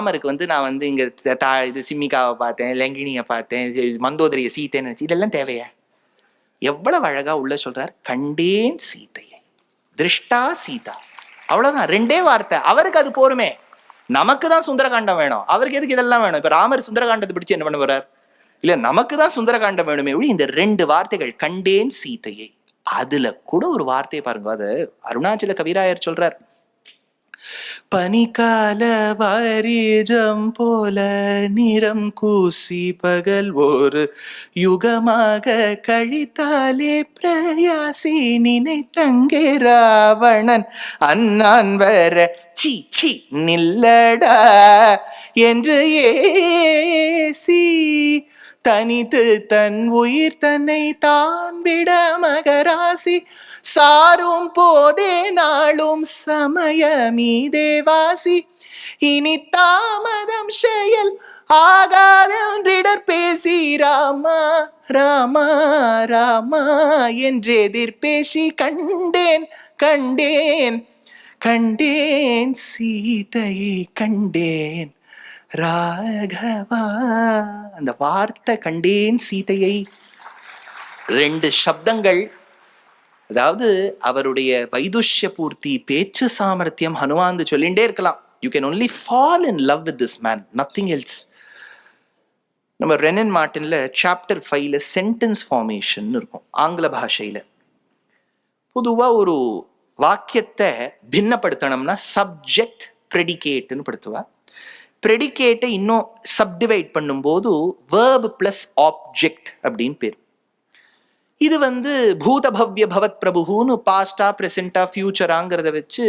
ராமருக்கு வந்து நான் வந்து இங்க தா- இது சிம்மிகாவை பார்த்தேன் லெங்கினியை பார்த்தேன் மந்தோதரிய சீத்தைன்னு இதெல்லாம் தேவையா? எவ்வளவு அழகா உள்ள சொல்றார் கண்டேன் சீதையை திருஷ்டா சீதா. அவ்வளவுதான் ரெண்டே வார்த்தை. அவருக்கு அது போருமே. நமக்கு தான் சுந்தரகாண்டம் வேணும். அவருக்கு எதுக்கு இதெல்லாம் வேணும்? இப்ப ராமர் சுந்தரகாண்டத்தை பிடிச்சு என்ன பண்ண போறார் இல்ல நமக்கு தான் சுந்தரகாண்டம் வேணுமே ஒழி இந்த ரெண்டு வார்த்தைகள் கண்டேன் சீதையை அதுல கூட ஒரு வார்த்தையை பாருங்க அது அருணாச்சல கவிராயர் சொல்றார். பனிக்கால வாரிஜம் போல நிறம் கூசி பகல் ஒரு யுகமாக கழித்தாலே பிரயாசி நினைத்தங்கே ராவணன். அண்ணான் வர சி சி நில்லடா என்று ஏசி. தனித்து தன் உயிர் தன்னை தான் விட மகராசி. சாரும் போதே நாளும் சமயமீ தேவாசி. இனி தாமதம் செயல் ஆகாதென்றிடர் பேசி ராமா ராமா ராமா என்று எதிர்பேசி கண்டேன் கண்டேன் கண்டேன் சீதையை கண்டேன் ராகவா. அந்த வார்த்தை கண்டேன் சீதையை. ரெண்டு சப்தங்கள் அதாவது அவருடைய வைதுஷ்ய பூர்த்தி பேச்சு சாமர்த்தியம் ஹனுமாந்து சொல்லிண்டே இருக்கலாம். You can only fall in love with this man nothing else நம்ம ரெனன் மார்டின்ல சாப்டர் ஃபைவ்ல சென்டென்ஸ் ஃபார்மேஷன் இருக்கும் ஆங்கில பாஷையில. பொதுவா ஒரு வாக்கியத்தை பின்னப்படுத்தணும்னா சப்ஜெக்ட் ப்ரெடிகேட்னு படுத்துவா ப்ரெடிகேட்டை இன்னும் சப்டிவைட் பண்ணும்போது வேர்ப் பிளஸ் ஆப்ஜெக்ட் அப்படின்னு பேர். இது வந்து பூதபவ்ய பவத் பிரபுன்னு பாஸ்டா ப்ரெசண்டா ஃபியூச்சராங்கிறத வச்சு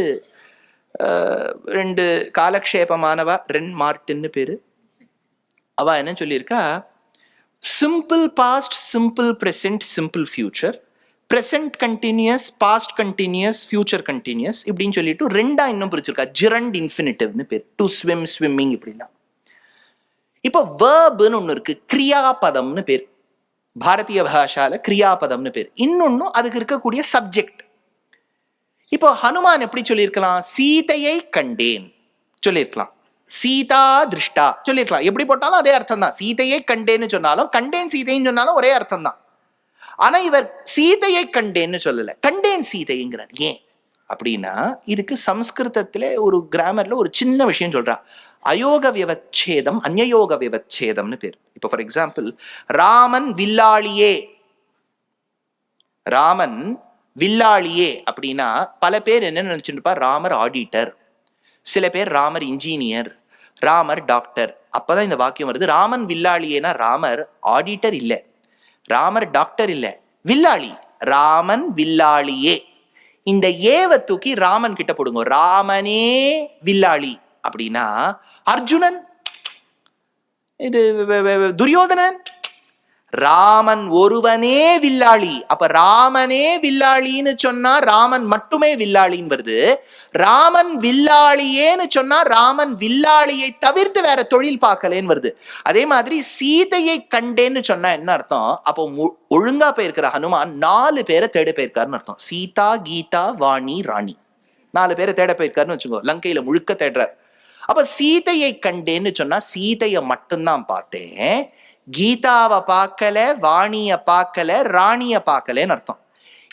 ரெண்டு காலக்ஷேபமானவா ரென் மார்ட்டின்னு பேரு. அவ என்ன சொல்லியிருக்கா? Simple past simple present simple future present continuous past continuous future continuous இப்படின்னு சொல்லிட்டு ரெண்டா இன்னும் பிரிச்சிருக்கா. ஜிரண்ட் இன்ஃபினிட்டிவ்னு பேர். டு ஸ்விம் ஸ்விம்மிங் இப்படிலாம். இப்போ வேர்புன்னு ஒன்று இருக்கு. கிரியாபதம்னு பேர். பாரதிய பாஷால கிரியாபதம்னு பேர். இன்னொன்னும் அதுக்கு இருக்கக்கூடிய சப்ஜெக்ட் இப்போ ஹனுமான் எப்படி சொல்லியிருக்கலாம்? சீதையை கண்டேன் சொல்லியிருக்கலாம். சீதா திருஷ்டா சொல்லியிருக்கலாம். எப்படி போட்டாலும் அதே அர்த்தம் தான் சீதையை கண்டேன்னு சொன்னாலும் கண்டேன் சீதைன்னு சொன்னாலும் ஒரே அர்த்தம் தான் ஆனா இவர் சீதையை கண்டேன்னு சொல்லல. கண்டேன் சீதைங்கிறார். ஏன்? அப்படின்னா இதுக்கு சம்ஸ்கிருதத்துல ஒரு கிராமர்ல ஒரு சின்ன விஷயம் சொல்றா. அயோக விவச்சேதம் அந்நயோக விவச்சேதம்னு பேர். இப்போ ஃபார் எக்ஸாம்பிள் ராமன் வில்லாளியே. ராமன் வில்லாளியே அப்படின்னா பல பேர் என்ன நினைச்சுட்டு ராமர் ஆடிட்டர் சில பேர் ராமர் இன்ஜினியர் ராமர் டாக்டர் அப்பதான் இந்த வாக்கியம் வருது. ராமன் வில்லாளியேனா ராமர் ஆடிட்டர் இல்ல. ராமர் டாக்டர் இல்ல. வில்லாளி. ராமன் வில்லாளியே. இந்த ஏவ தூக்கி ராமன் கிட்ட போடுங்க. ராமனே வில்லாளி. அப்படின்னா அர்ஜுனன் இது துரியோதனன் ராமன் ஒருவனே வில்லாளி. அப்ப ராமனே வில்லாளின்னு சொன்னா ராமன் மட்டுமே வில்லாளின்னு வருது. ராமன் வில்லாளியேன்னு சொன்னா ராமன் வில்லாளியை தவிர்த்து வேற தொழில் பார்க்கலேன்னு வருது. அதே மாதிரி சீதையை கண்டேன்னு சொன்னா என்ன அர்த்தம்? அப்போ மு- ஒழுங்கா போயிருக்கிற ஹனுமான் நாலு பேரை தேட போயிருக்காருன்னு அர்த்தம். சீதா கீதா வாணி ராணி. நாலு பேரை தேட போயிருக்காருன்னு வச்சுக்கோ லங்கையில முழுக்க தேடுறாரு. அப்ப சீதையை கண்டேன்னு சொன்னா சீதையை மட்டும்தான் பார்த்தேன். கீதாவை பார்க்கல வாணிய பார்க்கல ராணிய பார்க்கலன்னு அர்த்தம்.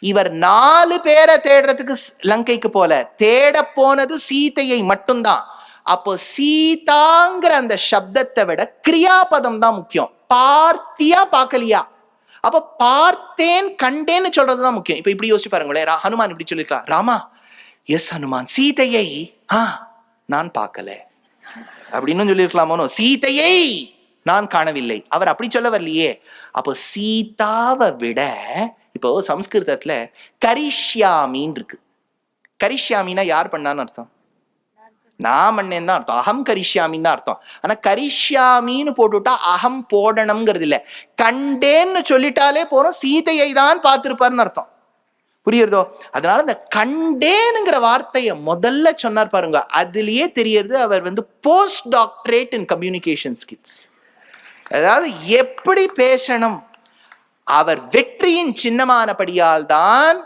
இவர் நாலு பேரை தேடுறதுக்கு லங்கைக்கு போல தேட போனது சீதையை மட்டும்தான். அப்போ சீதாங்கிற அந்த சப்தத்தை விட கிரியாபதம் தான் முக்கியம். பார்த்தியா பார்க்கலையா? அப்ப பார்த்தேன் கண்டேன்னு சொல்றதுதான் முக்கியம். இப்ப இப்படி யோசிச்சு பாருங்களேன் ரா- ஹனுமான் இப்படி சொல்லிருக்கலாம் ராமா எஸ் ஹனுமான் சீதையை ஆஹ் நான் பார்க்கல. அப்படின்னு சொல்லியிருக்கலாமோனோ சீதையை நான் காணவில்லை. அவர் அப்படி சொல்ல வரலையே. அப்போ சீதாவை விட இப்போ சம்ஸ்கிருதத்துல கரிஷ்யாமின் இருக்கு. கரிஷ்யாமின்னா யார் பண்ணான்னு அர்த்தம்? நான் பண்ணேன் தான் அர்த்தம். அகம் கரிஷ்யாமின்னு தான் அர்த்தம். ஆனா கரிஷ்யாமின்னு போட்டுட்டா அகம் போடணுங்கிறது இல்லை. கண்டேன்னு சொல்லிட்டாலே போறோம் சீதையை தான் பார்த்திருப்பாருன்னு அர்த்தம். புரியுறதோ? அதனால இந்த கண்டேனுங்கிற வார்த்தையை முதல்ல சொன்னார் பாருங்க. அதுலயே தெரியறது அவர் வந்து post doctorate in communication skills அதாவது எப்படி பேசணும்? அவர் வெற்றியின் சின்னமானபடியால் தான்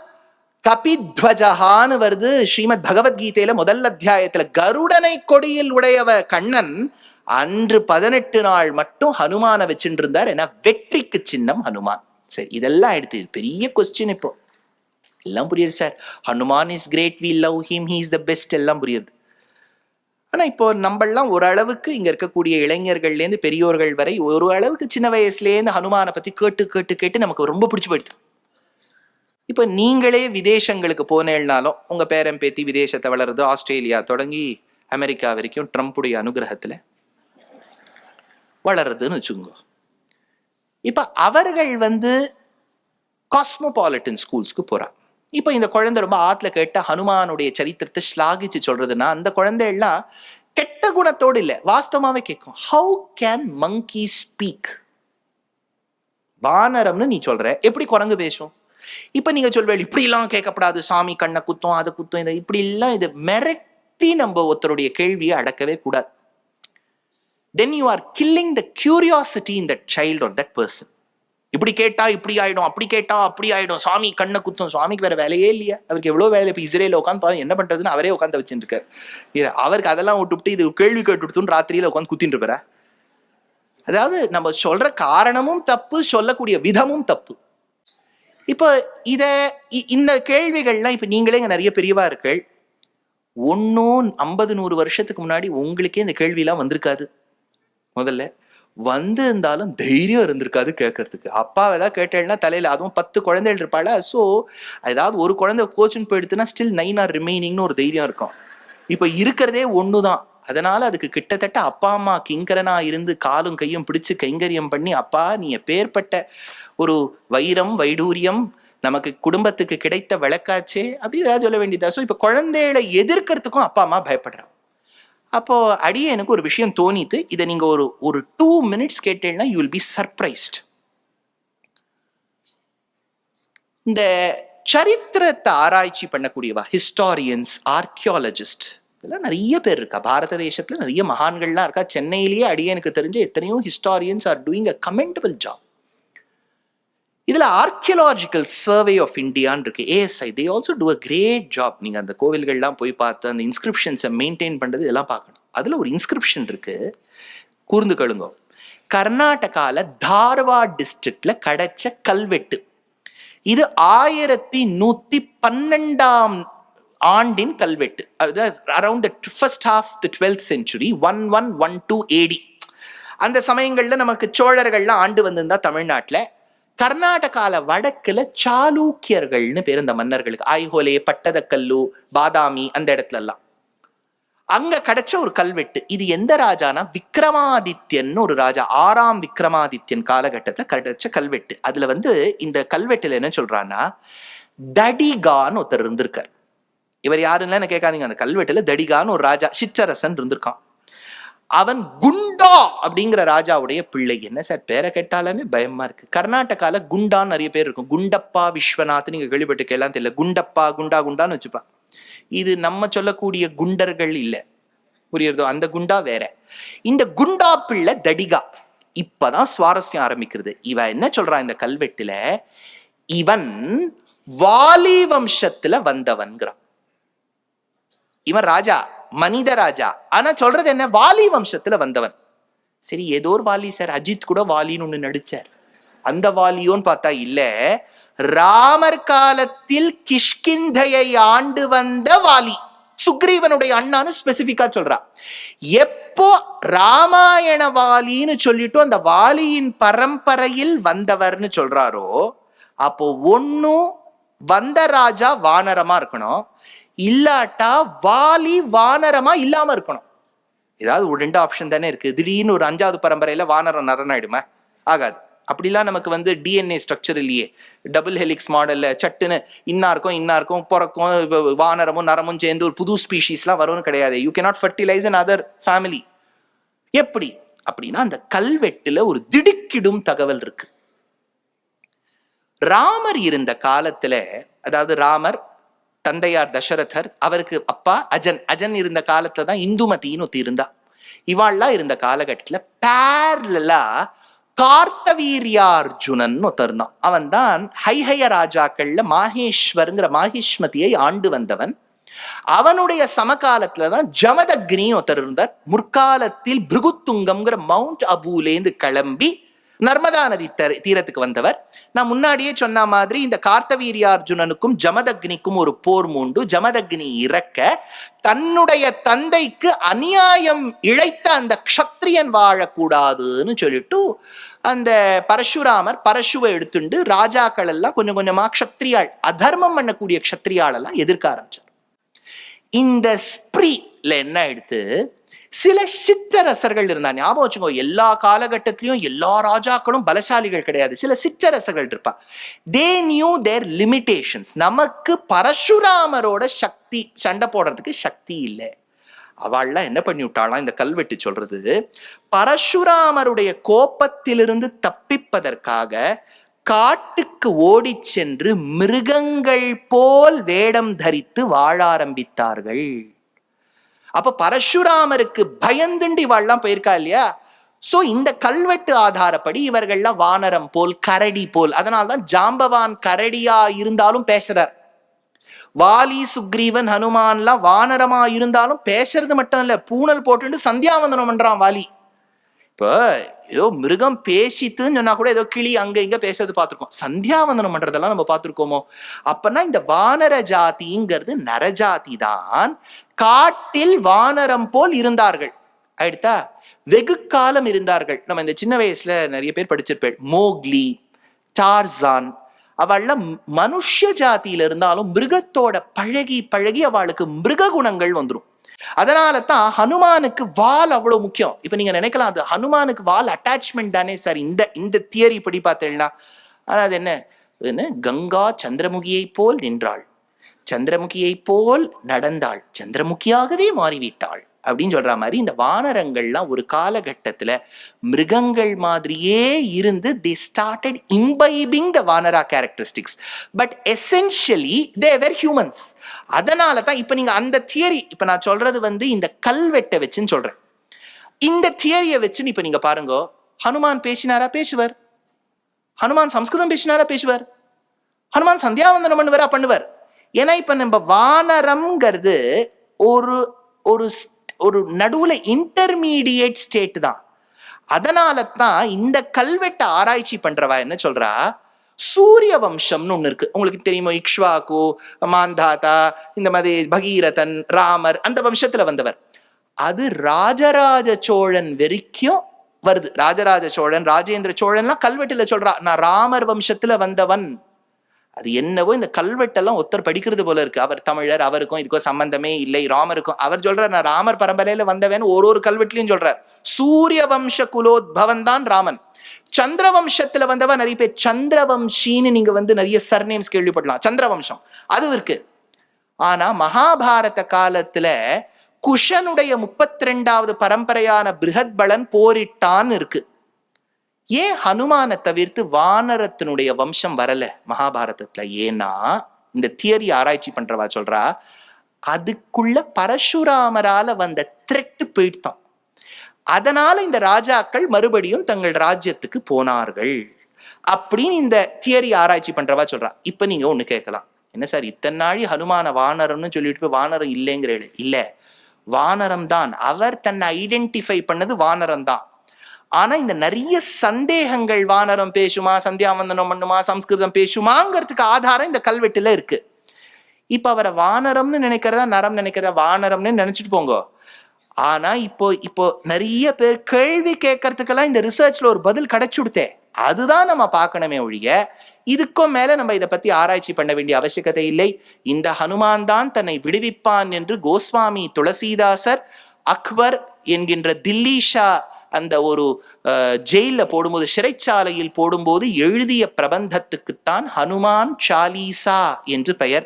கபித்வஜகான்னு வருது. ஸ்ரீமத் பகவத்கீதையில முதல் அத்தியாயத்துல கருடனை கொடியில் உடையவ கண்ணன் அன்று பதினெட்டு நாள் மட்டும் ஹனுமான வச்சுட்டு இருந்தார் ஏன்னா வெற்றிக்கு சின்னம் ஹனுமான். சரி இதெல்லாம் எடுத்து இது பெரிய கொஸ்டின் இப்போ. எல்லாம் புரியுது sir. Hanuman is great we love him he is the best எல்லாம் புரியுது. ஆனால் இப்போ நம்மளாம் ஓரளவுக்கு இங்கே இருக்கக்கூடிய இளைஞர்கள்லேருந்து பெரியோர்கள் வரை ஒரு அளவுக்கு சின்ன வயசுலேருந்து ஹனுமானை பற்றி கேட்டு கேட்டு கேட்டு நமக்கு ரொம்ப பிடிச்சி போயிடுது. இப்போ நீங்களே விதேசங்களுக்கு போனேன்னாலும் உங்கள் பேரன் பேத்தி விதேசத்தை வளருது ஆஸ்திரேலியா தொடங்கி அமெரிக்கா வரைக்கும் ட்ரம்ப்புடைய அனுகிரகத்தில் வளருதுன்னு வச்சுக்கோங்க. இப்போ அவர்கள் வந்து காஸ்மோபாலிட்டன் ஸ்கூல்ஸ்க்கு போகிறாங்க இப்போ இந்த குழந்தை ரொம்ப ஆத்துல கேட்ட ஹனுமானுடைய சரித்திரத்தை ஸ்லாகிச்சு சொல்றதுன்னா அந்த குழந்தை எல்லாம் கெட்ட குணத்தோடு இல்லை வாஸ்தவமாவே கேட்கும் ஹவு கேன் மங்கி ஸ்பீக் வானரம்னு நீ சொல்ற எப்படி குரங்கு பேசும்? இப்ப நீங்க சொல்வேள் இப்படி எல்லாம் கேட்கப்படாது சாமி கண்ணை குத்தம் அதை குத்தம் இதை இப்படி எல்லாம் இதை மிரட்டி நம்ம ஒருத்தருடைய கேள்வியை அடக்கவே கூடாது. Then you are killing the curiosity in that child or that person இப்படி கேட்டா இப்படி ஆயிடும் அப்படி கேட்டா அப்படி ஆயிடும். சாமி கண்ணை குத்தும். சுவாமிக்கு வேற வேலையே இல்லையா. அவருக்கு எவ்வளவு வேலை இப்ப இஸ்ரேல உட்காந்து பாருங்க என்ன பண்றதுன்னு அவரே உட்காந்து வச்சுட்டு இருக்காரு. அவருக்கு அதெல்லாம் விட்டுவிட்டு இது கேள்வி கேட்டுவிட்டுன்னு ராத்திரியில உட்காந்து குத்திட்டு இருப்பார? அதாவது நம்ம சொல்ற காரணமும் தப்பு சொல்லக்கூடிய விதமும் தப்பு. இப்போ இத இ- இந்த கேள்விகள்லாம் இப்ப நீங்களே இங்க நிறைய பெரியவா இருக்கள் ஒன்னும் ஐம்பது நூறு வருஷத்துக்கு முன்னாடி உங்களுக்கே இந்த கேள்வியெல்லாம் வந்திருக்காது. முதல்ல. வந்திருந்தாலும் தைரியம் இருந்திருக்காது கேட்கறதுக்கு. அப்பா ஏதாவது கேட்டேன்னா தலையில அதுவும் பத்து குழந்தைகள் இருப்பாள் ஸோ ஏதாவது ஒரு குழந்தை கோச்சுன்னு போயிடுத்துன்னா ஸ்டில் நைன் ஆர் ரிமைனிங்னு ஒரு தைரியம் இருக்கும். இப்போ இருக்கிறதே ஒன்று தான் அதனால அதுக்கு கிட்டத்தட்ட அப்பா அம்மா கிங்கரனா இருந்து காலும் கையும் பிடிச்சு கைங்கரியம் பண்ணி அப்பா நீ பேர்பட்ட ஒரு வைரம் வைடூரியம் நமக்கு குடும்பத்துக்கு கிடைத்த விளக்காச்சே அப்படி ஏதாவது சொல்ல வேண்டியதா ஸோ இப்போ குழந்தைகளை எதிர்க்கிறதுக்கும் அப்பா அம்மா பயப்படுறான் அப்போ அடியே எனக்கு ஒரு விஷயம் தோணித்து இதை நீங்க ஒரு ஒரு டூ மினிட்ஸ் கேட்டீங்கன்னா யூ வில் பி சர்ப்ரைஸ்ட் இந்த சரித்திரத்தை ஆராய்ச்சி பண்ணக்கூடியவா? ஹிஸ்டாரியன்ஸ் ஆர்கியாலஜிஸ்ட் இதெல்லாம் நிறைய பேர் இருக்கா? பாரத தேசத்துல நிறைய மகான்கள்லாம் இருக்கா? சென்னையிலேயே அடியே எனக்கு தெரிஞ்ச எத்தனையோ historians are doing a commendable job இதில் ஆர்கியலாஜிக்கல் சர்வே ஆஃப் இந்தியான்னு இருக்கு. ASI they also do a great job நீங்கள் அந்த கோவில்கள்லாம் போய் பார்த்து அந்த இன்ஸ்கிரிப்ஷன்ஸை மெயின்டைன் பண்ணுறது இதெல்லாம் பார்க்கணும். அதில் ஒரு இன்ஸ்கிரிப்ஷன் இருக்கு. கூர்ந்து கழுங்கோ கர்நாடகாவில் தார்வாட் டிஸ்ட்ரிக்டில் கிடைச்ச கல்வெட்டு. இது ஆயிரத்தி நூற்றி பன்னெண்டாம் ஆண்டின் கல்வெட்டு. Around the first half the twelfth century one one one two AD அந்த சமயங்களில் நமக்கு சோழர்கள்லாம் ஆண்டு வந்திருந்தா தமிழ்நாட்டில் கர்நாடகால வடக்குல சாளுக்கியர்கள்னு பேர் இந்த மன்னர்களுக்கு. ஐஹோலே பட்டதக்கல்லு பாதாமி அந்த இடத்துல எல்லாம் அங்க கிடைச்ச ஒரு கல்வெட்டு இது எந்த ராஜானா? விக்ரமாதித்யன் ஒரு ராஜா ஆறாம் விக்ரமாதித்யன் காலகட்டத்துல கிடைச்ச கல்வெட்டு. அதுல வந்து இந்த கல்வெட்டுல என்ன சொல்றான்னா தடிகான்னு ஒருத்தர் இருந்திருக்கார். இவர் யாருன்னு என்ன கேட்காதீங்க அந்த கல்வெட்டுல தடிகான்னு ஒரு ராஜா சிற்றரசன் இருந்திருக்கான். அவன் குண்டா அப்படிங்கிற ராஜாவுடைய பிள்ளை. என்ன சார்? பேரை கேட்டாலுமே பயமா இருக்கு. கர்நாடகால குண்டான்னு நிறைய பேர் இருக்கும். குண்டப்பா விஸ்வநாத் நீங்க கேள்விப்பட்டிருக்கலாம் தெரியல. குண்டப்பா குண்டா குண்டான்னு வச்சுப்பா இது நம்ம சொல்லக்கூடிய குண்டர்கள் இல்ல. புரியுறதோ? அந்த குண்டா வேற. இந்த குண்டா பிள்ளை தடிகா. இப்பதான் சுவாரஸ்யம் ஆரம்பிக்கிறது. இவ என்ன சொல்றான் இந்த கல்வெட்டுல? இவன் வாலி வம்சத்துல வந்தவன்கிறான். இவன் ராஜா. மனித ராஜா ஆனா சொல்றது என்ன? வாலி வம்சத்துல வந்தவன். சரி ஏதோ ஒரு வாலி சார். அஜித் கூட வாலின்னு ஒண்ணு நடிச்சார். அந்த வாலியோன்னு பார்த்தா இல்ல. ராமர் காலத்தில் கிஷ்கிந்தையை ஆண்டு வந்த வாலி. சுக்ரீவனுடைய அண்ணான்னு ஸ்பெசிபிக்கா சொல்றா. எப்போ ராமாயண வாலின்னு சொல்லிட்டு அந்த வாலியின் பரம்பரையில் வந்தவர்னு சொல்றாரோ அப்போ ஒன்னும் வந்த ராஜா வானரமா இருக்கணும். இல்லாட்டா வாலி வானரமா இல்லாம இருக்கணும். ஏதாவது ஒரு ரெண்டு ஆப்ஷன் தானே இருக்கு. திடீர்னு ஒரு அஞ்சாவது பரம்பரையில வானரம் நரனாயிடுமா? ஆகாது. அப்படிலாம் நமக்கு வந்து டிஎன்ஏ ஸ்ட்ரக்சர் இல்லையே. டபுள் ஹெலிக்ஸ் மாடல்ல சட்டுன்னு இன்னா இருக்கும் இன்னா இருக்கும் பிறக்கும் வானரமும் நரமும் சேர்ந்து ஒரு புது ஸ்பீஷீஸ்லாம் வரும்னு கிடையாது. You cannot fertilise an other family எப்படி? அப்படின்னா அந்த கல்வெட்டுல ஒரு திடுக்கிடும் தகவல் இருக்கு. ராமர் இருந்த காலத்துல அதாவது ராமர் தந்தையார் தசரதர் அவருக்கு அப்பா அஜன். அஜன் இருந்த காலத்துல தான் இந்துமதின்னு ஒத்தி இருந்தா. இவாள்லாம் இருந்த காலகட்டத்துல பேரலா கார்த்தவீரியார்ஜுனன் ஒருத்தர் இருந்தான் அவன் தான் ஹைஹய ராஜாக்கள்ல மாகேஸ்வருங்கிற மாகேஷ்மதியை ஆண்டு வந்தவன். அவனுடைய சமகாலத்துல தான் ஜமதக்னி ஒருத்தர் இருந்தார். முற்காலத்தில் பிருகுத்துங்கம்ங்கிற மவுண்ட் அபூலேந்து கிளம்பி நர்மதா நதி தீரத்துக்கு வந்தவர். நான் முன்னாடியே சொன்ன மாதிரி இந்த கார்த்தவீரியார்ஜுனனுக்கும் ஜமதக்னிக்கும் ஒரு போர் மூண்டு. ஜமதக்னி இறக்க தன்னுடைய தந்தைக்கு அநியாயம் இழைத்த அந்த க்ஷத்ரியன் வாழக்கூடாதுன்னு சொல்லிட்டு அந்த பரசுராமர் பரசுவை எடுத்துண்டு ராஜாக்கள் எல்லாம் கொஞ்சம் கொஞ்சமா க்ஷத்ரியாள் அதர்மம் பண்ணக்கூடிய க்ஷத்ரியாள் எல்லாம் எதிர்க்க ஆரம்பிச்சார். இந்த ஸ்ப்ரீல என்ன ஆயிடுத்து சில சிற்றரசர்கள் இருந்தா ஞாபகம் வச்சுக்கோ எல்லா காலகட்டத்திலையும் எல்லா ராஜாக்களும் பலசாலிகள் கிடையாது. சில சிற்றரசர்கள் இருப்பா தே நியூ தேர் லிமிடேஷன்ஸ் நமக்கு பரசுராமரோட சக்தி சண்டை போடுறதுக்கு சக்தி இல்லை. அவள்லாம் என்ன பண்ணி விட்டாளாம்? இந்த கல்வெட்டு சொல்றது பரசுராமருடைய கோபத்திலிருந்து தப்பிப்பதற்காக காட்டுக்கு ஓடிச் சென்று மிருகங்கள் போல் வேடம் தரித்து வாழ ஆரம்பித்தார்கள். அப்ப பரசுராமருக்கு பயந்துண்டு இவாள்லாம் போயிருக்கா இல்லையா? சோ இந்த கல்வெட்டு ஆதாரப்படி இவர்கள்லாம் வானரம் போல் கரடி போல் அதனால்தான் ஜாம்பவான் கரடியா இருந்தாலும் பேசுறார். வாலி சுக்ரீவன் ஹனுமான்லாம் வானரமா இருந்தாலும் பேசுறது மட்டும் இல்ல பூணல் போட்டுட்டு சந்தியாவந்தனம் பண்றான் வாலி. இப்போ ஏதோ மிருகம் பேசித்துன்னு சொன்னா கூட ஏதோ கிளி அங்க இங்க பேசுறது பார்த்திருக்கோம். சந்தியாவந்தனம் பண்றதெல்லாம் நம்ம பார்த்திருக்கோமோ. அப்பனா இந்த வானர ஜாதிங்கிறது நரஜாதி தான் காட்டில் வானரம் போல் இருந்தார்கள். அடுத்தா வெகு காலம் இருந்தார்கள். நம்ம இந்த சின்ன வயசுல நிறைய பேர் படிச்சிருப்பேன். மோக்லி டார்சான் அவள்ல மனுஷ ஜாத்தியில இருந்தாலும் மிருகத்தோட பழகி பழகி அவளுக்கு மிருக குணங்கள் வந்துடும் அதனால தான் ஹனுமானுக்கு வால் அவ்வளவு முக்கியம். இப்ப நீங்க நினைக்கலாம் அது ஹனுமானுக்கு வால் அட்டாச்மெண்ட் தானே சார் இந்த இந்த தியரி படி பார்த்தேன்னா ஆனா அது என்ன? என்ன? கங்கா சந்திரமுகியை போல் நின்றாள். சந்திரமுகியை போல் நடந்தாள். சந்திரமுகியாகவே மாறிவிட்டாள். அப்படின்னு சொல்ற மாதிரி இந்த வானரங்கள்லாம் ஒரு காலகட்டத்துல மிருகங்கள் மாதிரியே இருந்து they started imbibing the vanara characteristics but essentially they were humans அதனால தான் இப்போ நீங்க அந்த தியரி இப்போ நான் சொல்றது வந்து இந்த கல்வெட்டை வச்சுன்னு சொல்றேன். இந்த தியரியை வச்சுன்னு இப்போ நீங்க பாருங்க ஹனுமான் பேசினாரா பேசுவார்? ஹனுமான் சம்ஸ்கிருதம் பேசினாரா பேசுவார்? ஹனுமான் சந்தியாவந்தனம் பண்ணுவாரா பண்ணுவார்? ஏன்னா இப்ப நம்ம வானரம்ங்கிறது ஒரு ஒரு ஒரு நடுவுல இன்டர்மீடியேட் ஸ்டேட் தான். அதனால தான் இந்த கல்வெட்டை ஆராய்ச்சி பண்றவா என்ன சொல்றா? சூரிய வம்சம்னு ஒண்ணு இருக்கு. உங்களுக்கு தெரியுமா? இக்ஷ்வாக்கு மாந்தாதா இந்த மாதிரி பகீரதன் ராமர் அந்த வம்சத்துல வந்தவர். அது ராஜராஜ சோழன் வரைக்கும் வருது. ராஜராஜ சோழன் ராஜேந்திர சோழன்லாம் கல்வெட்டுல சொல்றா நான் ராமர் வம்சத்துல வந்தவன். அது என்னவோ இந்த கல்வெட்டெல்லாம் ஒருத்தர் படிக்கிறது போல இருக்கு. அவர் தமிழர் அவருக்கும் இதுக்கும் சம்பந்தமே இல்லை ராமருக்கும். அவர் சொல்றார் நான் ராமர் பரம்பரையில வந்தவன் ஒரு ஒரு கல்வெட்டுலையும் சொல்றார். சூரிய வம்ச குலோத்பவன் தான் ராமன். சந்திர வம்சத்துல வந்தவன் நிறைய பேர். சந்திரவம்சின்னு நீங்க வந்து நிறைய சர்நேம்ஸ் கேள்விப்படலாம். சந்திரவம்சம். அது இருக்கு. ஆனா மகாபாரத காலத்துல குஷனுடைய முப்பத்தி ரெண்டாவது பரம்பரையான பிருகத்பலன் போரிட்டான் இருக்கு. ஏன் ஹனுமானை தவிர்த்து வானரத்தினுடைய வம்சம் வரல மகாபாரதத்துல? ஏன்னா இந்த தியரி ஆராய்ச்சி பண்றவா சொல்றா அதுக்குள்ள பரசுராமரால வந்த த்ரெட்டு போயிட்டான் அதனால இந்த ராஜாக்கள் மறுபடியும் தங்கள் ராஜ்யத்துக்கு போனார்கள் அப்படின்னு இந்த தியரி ஆராய்ச்சி பண்றவா சொல்றா. இப்ப நீங்க ஒண்ணு கேட்கலாம். என்ன சார் இத்தனை நாளி ஹனுமான வானரம்னு சொல்லிட்டு போய் வானரம் இல்லைங்கிறீங்க இல்ல. வானரம் தான் அவர் தன்னை ஐடென்டிஃபை பண்ணது வானரம் தான் ஆனா இந்த நிறைய சந்தேகங்கள் வானரம் பேசுமா சந்தியாவந்தனம் பண்ணுமா சம்ஸ்கிருதம் பேசுமாங்கிறதுக்கு ஆதாரம் இந்த கல்வெட்டுல இருக்கு. இப்ப அவரை வானரம்னு நினைக்கிறதா நரம் நினைக்கிறதா வானரம்னு நினைச்சிட்டு போங்க. ஆனா இப்போ இப்போ நிறைய பேர் கேள்வி கேட்கறதுக்கெல்லாம் இந்த ரிசர்ச்ல ஒரு பதில் கிடைச்சுடுத்தே அதுதான் நம்ம பார்க்கணுமே ஒழிய இதுக்கும் மேல நம்ம இதை பத்தி ஆராய்ச்சி பண்ண வேண்டிய அவசியகதை இல்லை. இந்த ஹனுமான் தான் தன்னை விடுவிப்பான் என்று கோஸ்வாமி துளசிதாசர் அக்பர் என்கின்ற தில்லி ஷா அந்த ஒரு ஜெயிலில் போடும்போது சிறைச்சாலையில் போடும்போது எழுதிய பிரபந்தத்துக்குத்தான் ஹனுமான் சாலீசா என்று பெயர்.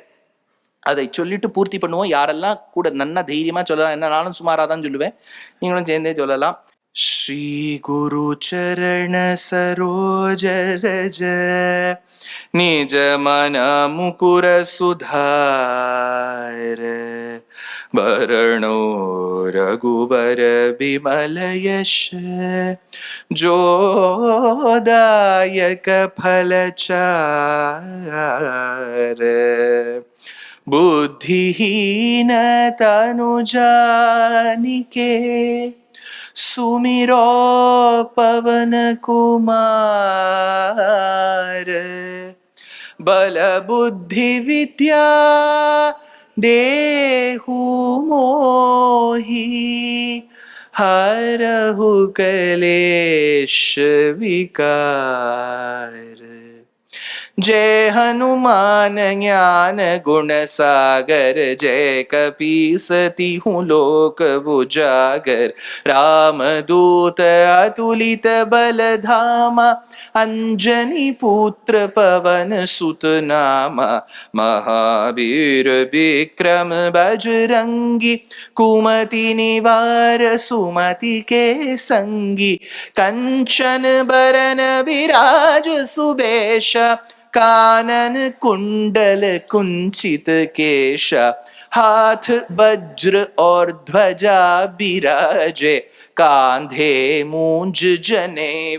அதை சொல்லிட்டு பூர்த்தி பண்ணுவோம். யாரெல்லாம் கூட நன்னா தைரியமா சொல்லலாம். என்ன நானும் சுமாரா தான் சொல்லுவேன். நீங்களும் சேர்ந்தே சொல்லலாம். श्रीगुरुचरणसरोजरज निजमनमुकुरसुधार भरणो रघुवर विमलयश जोदायकफलचार बुद्धिहीनतनुजानिके सुमिरो पवन कुमार। बल बुद्धि विद्या देहु मोहि। हरहु कलेश विकार। जय हनुमान ज्ञान गुण सागर जय कपीसति हूँ लोक बुजागर। राम दूत अतुलित बल धामा अंजनी पुत्र पवन सुत नामा। महावीर बजरंगी कुमति निवार सुमति के संगी। कंचन बरन विराज सुबेश कानन कुंडल कुंचित केश हाथ वज्र और ध्वजा बिराजे। कांधे मूंज जने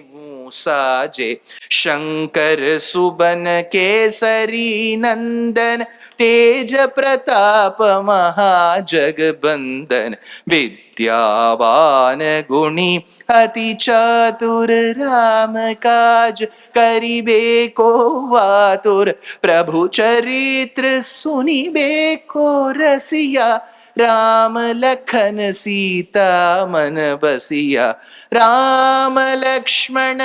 साजे शंकर सुबन केसरी नंदन, तेज प्रताप महाजगबंदन। विद्यावान गुणी अति चातुर राम काज करिबे को वातुर। प्रभु चरित्र सुनिबे को रसिया राम लखन सीता मन बसिया। राम लक्ष्मण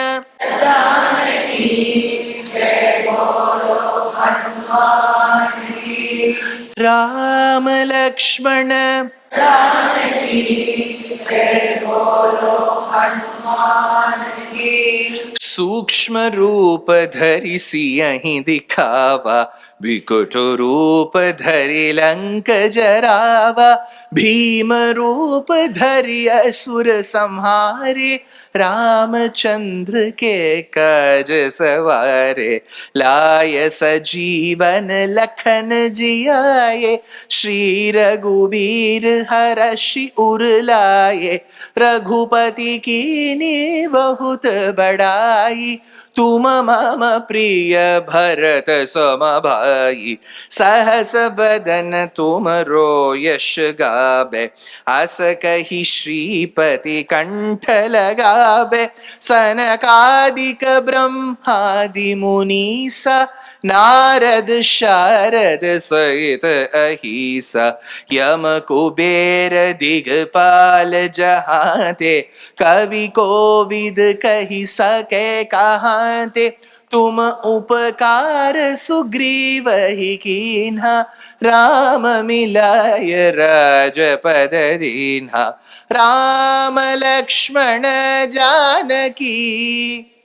राम लक्ष्मण सूक्ष्म रूप धरि सियहि दिखावा, विकट रूप धरि लंक जरावा, भीम रूप धरि असुर संहारे, रामचंद्र के काज सवारे, लाय सजीवन लखन जियाए श्री रघुवीर हरषि उर लाए रघुपति की बहुत बड़ाई, तुम मम प्रिय भरत सम भाई सहस बदन तुम रो यश गाबे अस कही श्रीपति कंठ लगाबे। सनकादिक ब्रह्मादि मुनीसा नारद शारद सहित अहिसा, यम कुबेर दिगपाल जहाते, कवि कोविद कही सके कहाते, तुम उपकार सुग्रीव ही कीन्हा, राम मिलाय राजपद दीन्हा, राम लक्ष्मण जानकी।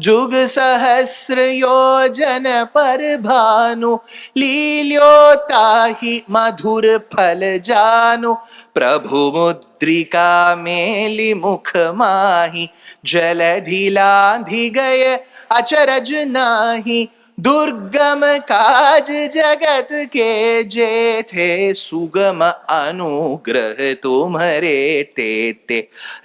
जुग सहस्र योजन पर भानु, लील्योताहि मधुर फल जानु। प्रभु मुद्रिका मेली मुख माही, जलधि लाधि गय अचरज नाही। दुर्गम काज जगत के जे थे सुगम अनुग्रह तुम्हारे ते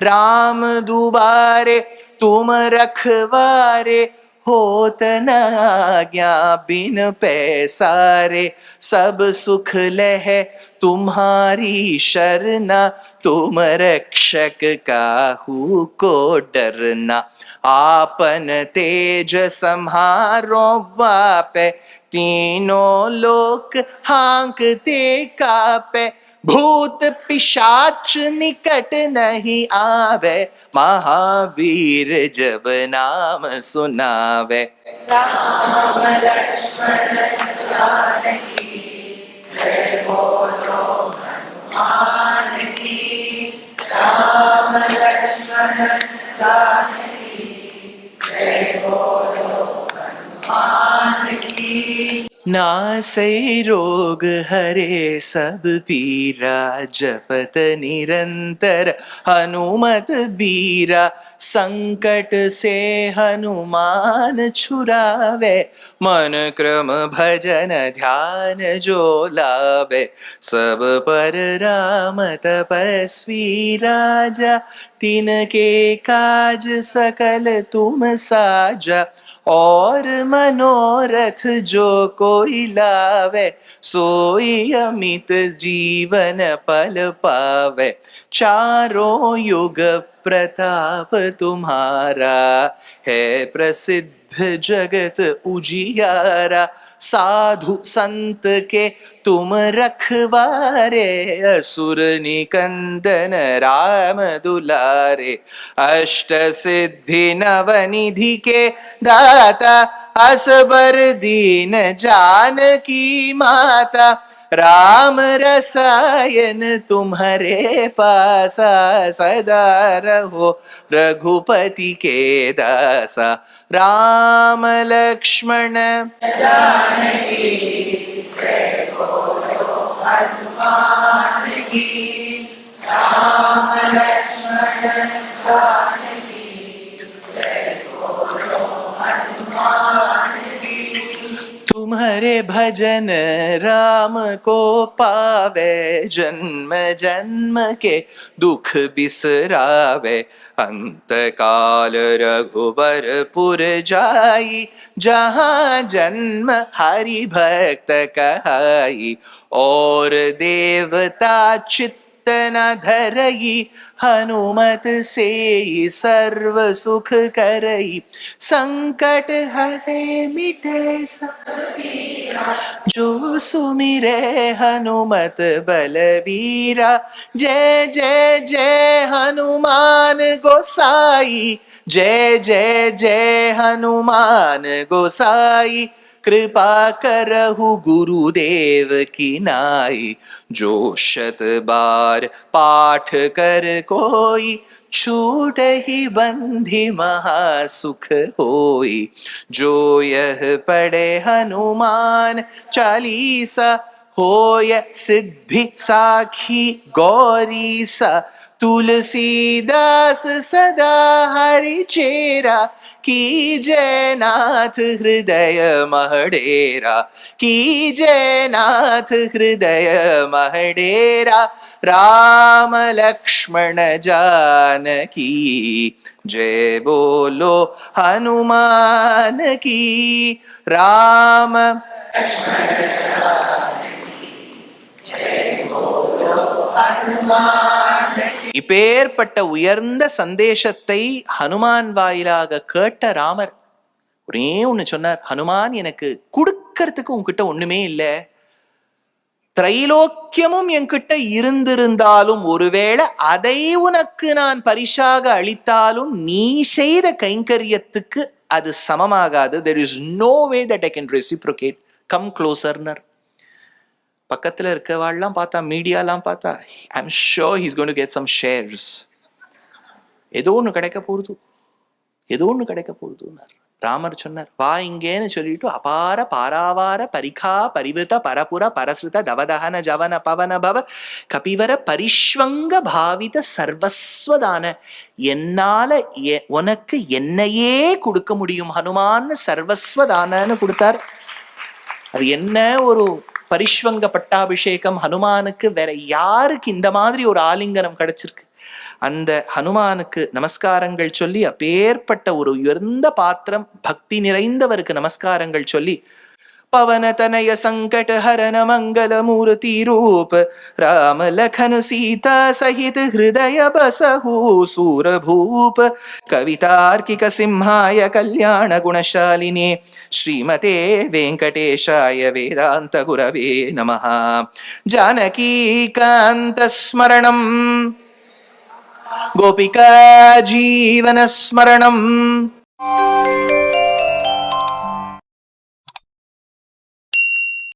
राम दुबारे तुम रखवारे होत न आज्ञा बिन पैसारे सब सुख लह तुम्हारी शरना, तुम रक्षक काहू को डरना। आपन तेज संहारो बाप तीनों लोक हांकते कापे। भूत पिशाच निकट नहीं आवे महावीर जब नाम सुनावे। राम लक्ष्मण राम लक्ष्मण नासै रोग हरे सब पीरा, जपत निरंतर हनुमत बीरा। संकट से हनुमान छुरावे, मन क्रम भजन ध्यान जो लावे। सब पर राम तपस्वी राजा, तिनके काज सकल तुम साजा। और मनोरथ जो कोई लावे, सोई अमित जीवन पल पावे। चारों युग प्रताप तुम्हारा, है प्रसिद्ध जगत उजियारा। साधु संत के तुम रखवारे, असुर निकंदन राम दुलारे, अष्ट सिद्धि नव निधि के दाता, असबर दीन जानकी माता। राम रसायन तुम्हारे पासा सदा रहो रघुपति के दासा। राम लक्ष्मण। तुम्हारे भजन राम को पावे, जन्म जन्म के दुख बिसरावे। अंत काल रघुबर पुर जाई, जहाँ जन्म हरि भक्त कहाई। और देवता चित्त न धरई हनुमत से सर्व सुख करई संकट हरे मिटे जो सुमिरे हनुमत बलबीरा। जय जय जय हनुमान गोसाई, जय जय जय हनुमान गोसाई। कृपा करहु गुरुदेव की नाई। जो शत बार पाठ कर कोई, छूट ही बंधि महासुख होई। जो यह पढ़े हनुमान चालीसा, होय सिद्धि साखी गौरी सा तुलसीदास सदा हरि चेरा की जय नाथ हृदय महडेरा, की जय नाथ हृदय महडेरा, राम लक्ष्मण जानकी, जय बोलो हनुमान की, राम இப்பேற்பட்ட உயர்ந்த சந்தேசத்தை ஹனுமான் வாயிலாக கேட்ட ராமர் ஒரே ஒண்ணு சொன்னார் ஹனுமான் எனக்கு கொடுக்கறதுக்கு உன்கிட்ட ஒண்ணுமே இல்லை. திரைலோக்கியமும் என்கிட்ட இருந்திருந்தாலும் ஒருவேளை அதை உனக்கு நான் பரிசாக அளித்தாலும் நீ செய்த கைங்கரியத்துக்கு அது சமமாகாது. There is no way that I can reciprocate come க்ளோசர்னர் பக்கத்துல இருக்கவாள்லாம் பார்த்தா மீடியாலாம் பார்த்தா I am sure he's gone to get some shares ஏதோ ஒன்று கிடைக்க போகுது. ஏதோ ஒன்று கிடைக்க போகுதுன்னார். ராமர் சொன்னார் வா இங்கேன்னு சொல்லிட்டு அபார பாராவார பரிகா பரிவிருத பரபுர பரஸ்ருத தவதகன ஜவன பவன பவ கபிவர பரிஷ்வங்க பாவித சர்வஸ்வதான. என்னால எ- உனக்கு என்னையே கொடுக்க முடியும். ஹனுமான் சர்வஸ்வதானன்னு கொடுத்தார். அது என்ன ஒரு பரிஷ்வங்க பட்டாபிஷேகம் ஹனுமானுக்கு வேற யாருக்கு இந்த மாதிரி ஒரு ஆலிங்கனம் கிடைச்சிருக்கு? அந்த ஹனுமானுக்கு நமஸ்காரங்கள் சொல்லி அப்பேற்பட்ட ஒரு உயர்ந்த பாத்திரம் பக்தி நிறைந்தவருக்கு நமஸ்காரங்கள் சொல்லி पवन तनय संकट हरन मंगल मूर्ति रूप राम लखन सीता सहित हृदय बसहु सूर भूप कवितार्किक सिंहाय कल्याण गुणशालिने श्रीमते वेङ्कटेशाय वेदान्त गुरवे नमः जानकी कान्तस्मरणम् गोपिका जीवनस्मरणम्